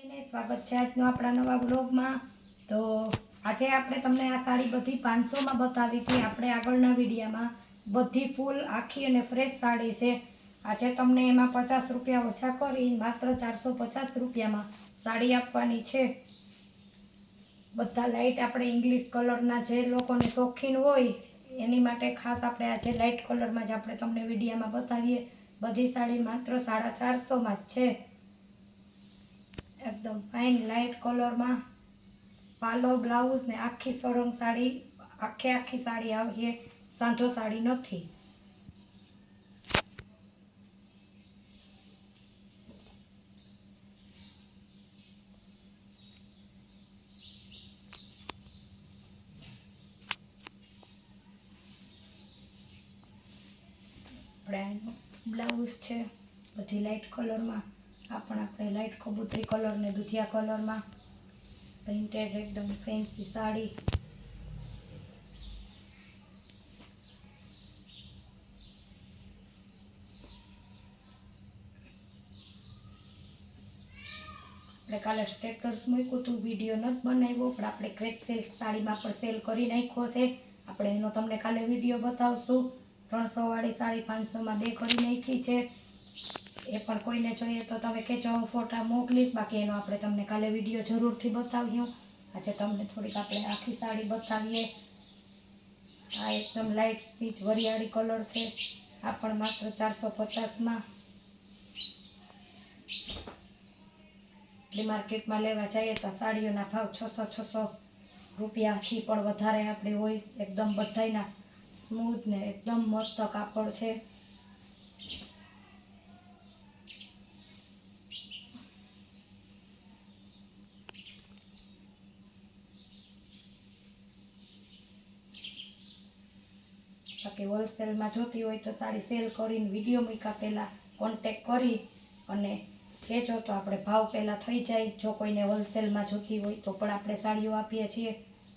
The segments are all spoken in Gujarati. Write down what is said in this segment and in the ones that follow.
સ્વાગત છે આજનો આપણા નવા બ્લોગમાં તો આજે આપણે તમને આ સાડી બધી પાંચસોમાં બતાવી હતી આપણે આગળના વિડીયામાં બધી ફૂલ આખી અને ફ્રેશ સાડી છે. આજે તમને એમાં પચાસ રૂપિયા ઓછા કરી, માત્ર ચારસો પચાસ રૂપિયામાં સાડી આપવાની છે. બધા લાઇટ આપણે ઇંગ્લિશ કલરના જે લોકોને શોખીન હોય, એની માટે ખાસ આપણે આજે લાઇટ કલરમાં જ આપણે તમને વિડીયામાં બતાવીએ. બધી સાડી માત્ર સાડા ચારસોમાં જ છે. એકદમ ફાઇન લાઇટ કલરમાં પાલો બ્લાઉઝ ને આખી સરંગ સાડી, આખે આખી સાડી આવીએ સાંધો સાડી નથી. આપણે બ્લાઉઝ છે, બધી લાઇટ કલરમાં આ પણ આપણે લાઇટ કબૂતરી કલર ને દુધિયા કલરમાં પ્રિન્ટેડ એકદમ ફેન્સી સાડી. આપણે કાલે સ્ટેટસ મૂક્યું હતું વીડિયો નથી બનાવ્યો, પણ આપણે ક્રેક સેલ સાડીમાં પણ સેલ કરી નાખ્યો છે. આપણે એનો તમને કાલે વીડિયો બતાવશું. ત્રણસો વાળી સાડી પાંચસોમાં બે કરી નાખી છે. એ પણ કોઈને જોઈએ તો તમે કહેજો હું ફોટા મોકલીશ. બાકી એનો આપણે તમને કાલે વીડિયો જરૂરથી બતાવ્યું આજે તમને થોડીક આપણે આખી સાડી બતાવીએ. આ એકદમ લાઇટ પીચ વરિયાળી કલર છે. આ પણ માત્ર ચારસો પચાસમાં. આપણી માર્કેટમાં લેવા જઈએ તો સાડીઓના ભાવ છસો છસો રૂપિયાથી પણ વધારે આપણે હોય. એકદમ બધાયના સ્મૂથ ને એકદમ મસ્ત કાપડ છે. બાકી હોલસેલમાં જોતી હોય તો સાડી સેલ કરીને વીડિયો મૂક્યા પહેલાં કોન્ટેક કરી અને કહેજો તો આપણે ભાવ પહેલાં થઈ જાય. જો કોઈને હોલસેલમાં જોતી હોય તો પણ આપણે સાડીઓ આપીએ છીએ.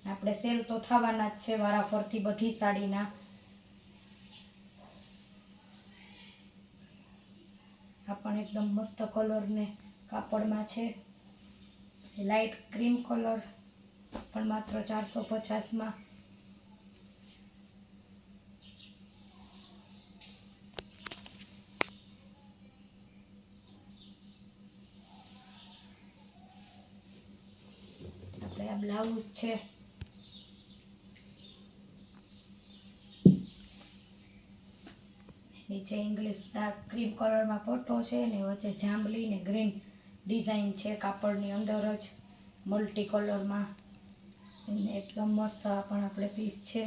આપણે સેલ તો થવાના જ છે વારાફરતી બધી સાડીના. આ પણ એકદમ મસ્ત કલરને કાપડમાં છે. લાઇટ ક્રીમ કલર પણ માત્ર ચારસો પચાસમાં. બ્લાઉઝ છે નીચે ઇંગ્લિશ ડાર્ક ક્રીમ કલરમાં પટ્ટો છે ને વચ્ચે જાંબલી ને ગ્રીન ડિઝાઇન છે કાપડની અંદર જ મલ્ટી કલરમાં એકદમ મસ્ત પણ આપણે પીસ છે.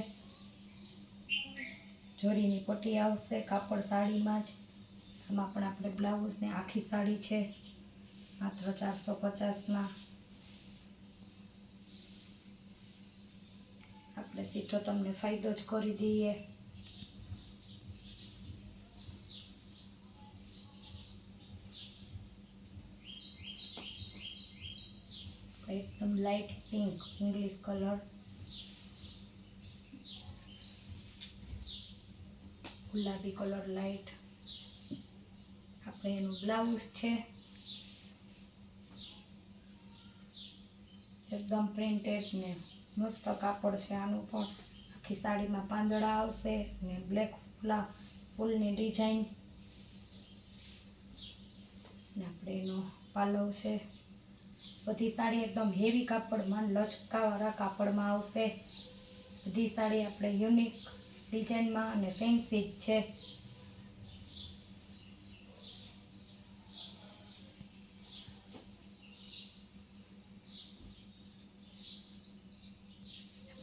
જોરીની પટ્ટી આવશે કાપડ સાડીમાં જ. આમાં પણ આપણે બ્લાઉઝ ને આખી સાડી છે. માત્ર ચારસો પચાસમાં આપણે સીધો તમને ફાયદો જ કરી દઈએ એકદમ લાઇટ પિંક ઇંગ્લિશ કલર ગુલાબી કલર લાઇટ આપણે એનું બ્લાઉઝ છે એકદમ પ્રિન્ટેડ ને મસ્ત કાપડ છે આનું પણ. આખી સાડીમાં પાંદડા આવશે ને બ્લેક ફૂલા, ફૂલની ડિઝાઇન ને આપણે એનો પાલવ છે. બધી સાડી એકદમ હેવી કાપડમાં, લચકાવાળા કાપડમાં આવશે. બધી સાડી આપણે યુનિક ડિઝાઇનમાં અને ફેન્સી જ છે.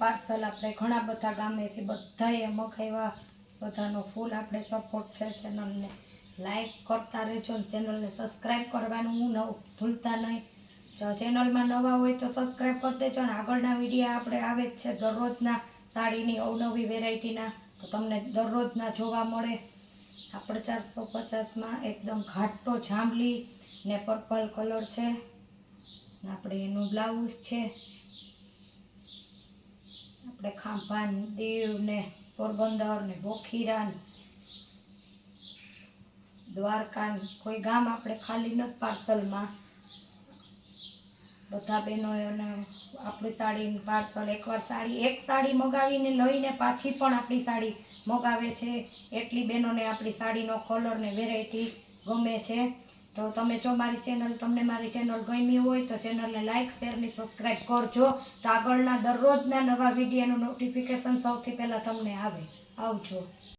પાર્સલ આપણે ઘણા બધા ગામેથી બધાએ મગાવ્યા. બધાનો ફૂલ આપણે સપોર્ટ છે ચેનલને. લાઈક કરતા રહેજો ને ચેનલને સબસ્ક્રાઈબ કરવાનું હું ન ભૂલતા નહીં. જો ચેનલમાં નવા હોય તો સબસ્ક્રાઈબ કરી દેજો ને આગળના વીડિયો આપણે આવે જ છે દરરોજના સાડીની અવનવી વેરાયટીના તો તમને દરરોજના જોવા મળે. આપણે ચારસો પચાસમાં એકદમ ઘાટો જાંબલી ને પર્પલ કલર છે. આપણે એનું બ્લાઉઝ છે. આપણે ખાંભા દીવ ને પોરબંદર ને બોખીરા દ્વારકા કોઈ ગામ આપણે ખાલી નથી પાર્સલમાં. બધા બહેનો અને આપણી સાડી પાર્સલ, એકવાર સાડી, એક સાડી મગાવીને લઈને પાછી પણ આપણી સાડી મગાવે છે. એટલી બહેનોને આપણી સાડીનો કલર ને વેરાયટી ગમે છે. તો તમે જો મારી ચેનલ તમને મારી ચેનલ ગમી હોય તો ચેનલને લાઇક શેર ને સબસ્ક્રાઈબ કરજો. તો આગળના દરરોજના નવા વિડીયોનું નોટિફિકેશન સૌથી પહેલાં તમને આવે. આવજો.